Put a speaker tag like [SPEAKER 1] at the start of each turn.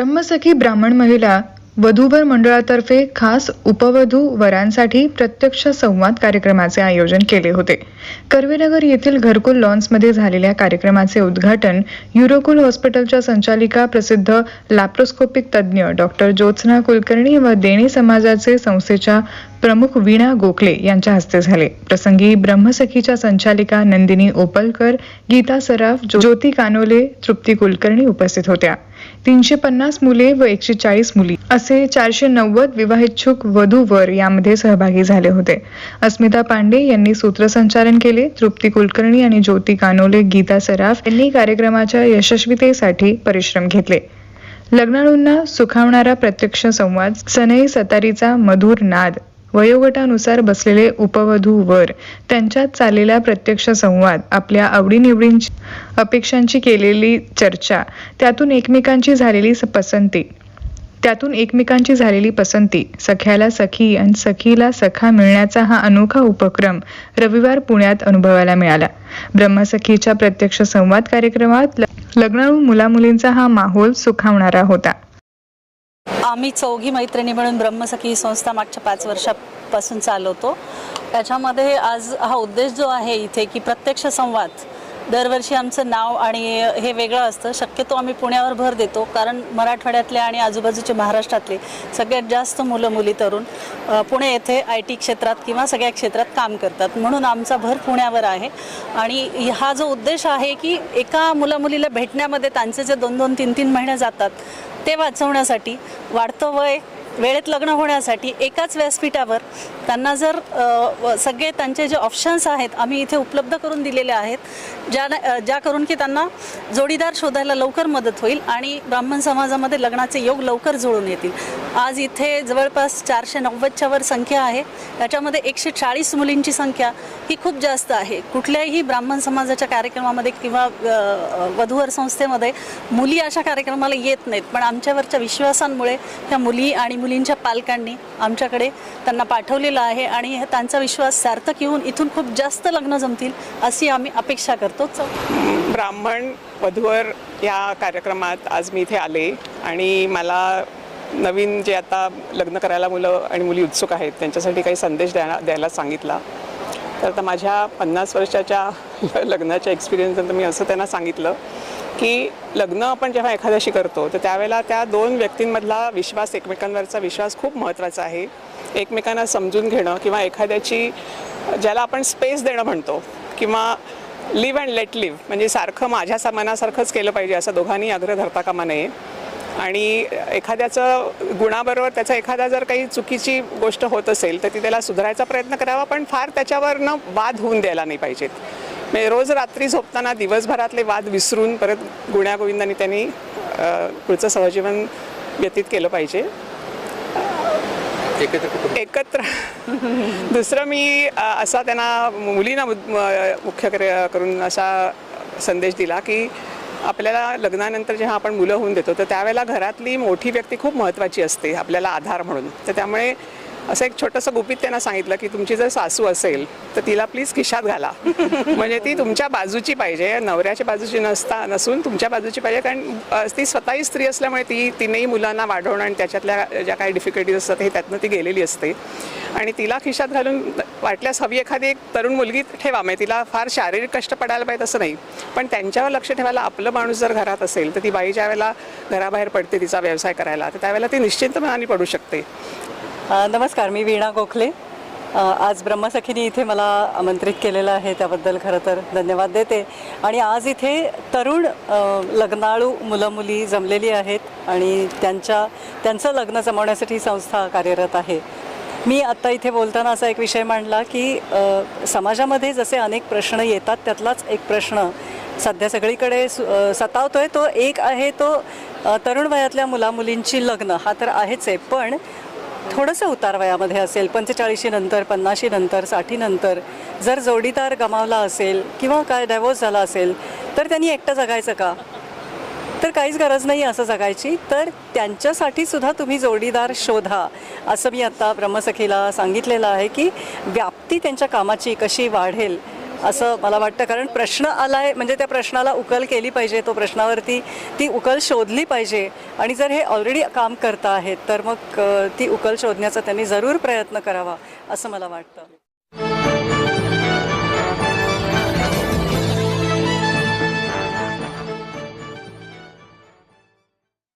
[SPEAKER 1] ब्रह्मसखी ब्राह्मण महिला वधूवर मंडळातर्फे खास उपवधू वरांसाठी प्रत्यक्ष संवाद कार्यक्रमाचे आयोजन केले होते. कर्वेनगर येथील घरकुल लॉन्समध्ये झालेल्या कार्यक्रमाचे उद्घाटन युरोकुल हॉस्पिटलच्या संचालिका प्रसिद्ध लॅप्रोस्कोपिक तज्ज्ञ डॉक्टर ज्योत्स्ना कुलकर्णी व देणी समाजाचे संस्थेच्या प्रमुख वीणा गोखले यांच्या हस्ते झाले. प्रसंगी ब्रह्मसखीच्या संचालिका नंदिनी ओपलकर गीता सराफ ज्योती कानोले तृप्ती कुलकर्णी उपस्थित होत्या. तीनशे पन्नास मुले व एकशे चाळीस मुली. असे चारशे नव्वद विवाहिच्छुक वधू वर यामध्ये सहभागी झाले होते. अस्मिता पांडे यांनी सूत्रसंचालन केले. तृप्ती कुलकर्णी आणि ज्योती कानोले गीता सराफ यांनी कार्यक्रमाच्या यशस्वीतेसाठी परिश्रम घेतले. लग्नाळूंना सुखावणारा प्रत्यक्ष संवाद सनई सतारीचा मधुर नाद. वयोगटानुसार बसलेले उपवधू वर त्यांच्यात चाललेला प्रत्यक्ष संवाद आपल्या आवडीनिवडींची अपेक्षांची केलेली चर्चा त्यातून एकमेकांची झालेली पसंती. त्यातून एकमेकांची झालेली पसंती सख्याला सखी आणि सखीला सखा मिळण्याचा हा अनोखा उपक्रम रविवार पुण्यात अनुभवायला मिळाला. ब्रह्मसखीच्या प्रत्यक्ष संवाद कार्यक्रमात लग्नाळू मुलामुलींचा हा माहोल सुखावणारा होता.
[SPEAKER 2] आम्ही चौघी मैत्रिणी मिळून ब्रह्मसखी ही संस्था मागच्या पाच वर्षापासून चालवतो. त्याच्यामध्ये आज हा उद्देश जो आहे इथे की प्रत्यक्ष संवाद दरवर्षी आमचं नाव आणि हे वेगळं असतं. शक्यतो आम्ही पुण्यावर भर देतो कारण मराठवाड्यातले आणि आजूबाजूचे महाराष्ट्रातले सगळ्यात जास्त मुलं मुली तरुण पुणे येथे आय टी क्षेत्रात किंवा सगळ्या क्षेत्रात काम करतात. म्हणून आमचा भर पुण्यावर आहे. आणि हा जो उद्देश आहे की एका मुलामुलीला भेटण्यामध्ये त्यांचे जे दोन दोन तीन तीन महिने जातात ते वाचवण्यासाठी वाढतं वय वेळेत लग्न होण्यासाठी एकाच व्यासपीठावर त्यांना जर सगळे त्यांचे जे ऑप्शन्स आहेत आम्ही इथे उपलब्ध करून दिलेले आहेत ज्या ज्या करून की त्यांना जोडीदार शोधायला लवकर मदत होईल आणि ब्राह्मण समाजामध्ये लग्नाचे योग लवकर जुळून येतील. आज इथे जवळपास चारशे नव्वदच्या वर संख्या आहे. त्याच्यामध्ये एकशे चाळीस मुलींची संख्या ही खूप जास्त आहे. कुठल्याही ब्राह्मण समाजाच्या कार्यक्रमामध्ये किंवा वधूवर संस्थेमध्ये मुली अशा कार्यक्रमाला येत नाहीत. पण आमच्यावरच्या विश्वासांमुळे त्या मुली आणि मुलींच्या पालकांनी आमच्याकडे त्यांना पाठवलेलं आहे आणि त्यांचा विश्वास सार्थक येऊन इथून खूप जास्त लग्न जमतील अशी आम्ही अपेक्षा करतो.
[SPEAKER 3] ब्राह्मण वधूवर या कार्यक्रमात आज मी इथे आले आणि मला नवीन जे आता लग्न करायला मुलं आणि मुली उत्सुक आहेत त्यांच्यासाठी काही संदेश द्या द्यायला सांगितला. तर आता माझ्या पन्नास वर्षाच्या लग्नाच्या एक्सपिरियन्सनंतर मी असं त्यांना सांगितलं की लग्न आपण जेव्हा एखाद्याशी करतो तर त्यावेळेला त्या दोन व्यक्तींमधला विश्वास एकमेकांवरचा विश्वास खूप महत्त्वाचा आहे. एकमेकांना समजून घेणं किंवा एखाद्याची ज्याला आपण स्पेस देणं म्हणतो किंवा लिव्ह अँड लेट लिव्ह म्हणजे सारखं माझ्या सामानासारखंच केलं पाहिजे असं दोघांनी आग्रह धरता कामा नये. आणि एखाद्याचं गुणाबरोबर त्याचा एखादा जर काही चुकीची गोष्ट होत असेल तर ती त्याला सुधारायचा प्रयत्न करावा पण फार त्याच्यावर न वाद होऊन द्यायला नाही पाहिजेत. म्हणजे रोज रात्री झोपताना दिवसभरातले वाद विसरून परत गुण्यागोविंदाने त्यांनी पुढचं सहजीवन व्यतीत केलं पाहिजे.
[SPEAKER 4] एकत्र
[SPEAKER 3] दुसरं मी असा त्यांना मुलींना मुख्य कर- करून असा संदेश दिला की आपल्याला लग्नानंतर जेव्हा आपण मुलं होऊन देतो तर त्यावेळेला घरातली मोठी व्यक्ती खूप महत्त्वाची असते आपल्याला आधार म्हणून. तर त्यामुळे असं एक छोटंसं गुपित त्यांना सांगितलं की तुमची जर सासू असेल तर तिला प्लीज खिशात घाला. म्हणजे ती तुमच्या बाजूची पाहिजे. नवऱ्याच्या बाजूची नसता नसून तुमच्या बाजूची पाहिजे. कारण ती स्वतःही स्त्री असल्यामुळे ती तिनेही मुलांना वाढवणं आणि त्याच्यातल्या ज्या काही डिफिकल्टीज असतात हे त्यातनं ती गेलेली असते. आणि तिला खिशात घालून वाटल्यास हवी एखादी एक तरुण मुलगी ठेवा. म्हणजे तिला फार शारीरिक कष्ट पडायला पाहिजे असं नाही. पण त्यांच्यावर लक्ष ठेवायला आपलं माणूस जर घरात असेल तर ती बाई ज्या वेळेला घराबाहेर पडते तिचा व्यवसाय करायला तर त्यावेळेला ती निश्चित मनाने पडू शकते.
[SPEAKER 5] नमस्कार मी वीणा गोखले. आज ब्रह्मसखीने इथे मला आमंत्रित केलेलं आहे त्याबद्दल खरं तर धन्यवाद देते. आणि आज इथे तरुण लग्नाळू मुलं मुली जमलेली आहेत आणि त्यांच्या त्यांचं लग्न जमवण्यासाठी ही संस्था कार्यरत आहे. मी आत्ता इथे बोलताना असा एक विषय मांडला की समाजामध्ये जसे अनेक प्रश्न येतात त्यातलाच एक प्रश्न सध्या सगळीकडे सु- सतावतोय. तो एक आहे तो तरुण वयातल्या मुलामुलींची लग्न. हा तर आहेच आहे. पण थोडंसं उतार वयामध्ये असेल पंचेचाळीशी नंतर पन्नाशी नंतर साठी नंतर जर जोडीदार गमावला असेल किंवा काय डायव्होर्स झाला असेल तर त्यांनी एकटं जगायचं का? तर काहीच गरज नाही असं जगायची तर त्यांच्यासाठी सुद्धा तुम्ही जोडीदार शोधा. असं मी आत्ता ब्रह्मसखीला सांगितलेलं आहे की व्याप्ती त्यांच्या कामाची कशी वाढेल असं मला वाटतं. कारण प्रश्न आलाय म्हणजे त्या प्रश्नाला उकल केली पाहिजे. तो प्रश्नावरती ती उकल शोधली पाहिजे. आणि जर हे ऑलरेडी काम करता आहेत तर मग ती उकल शोधण्याचा त्यांनी जरूर प्रयत्न करावा असं मला वाटतं.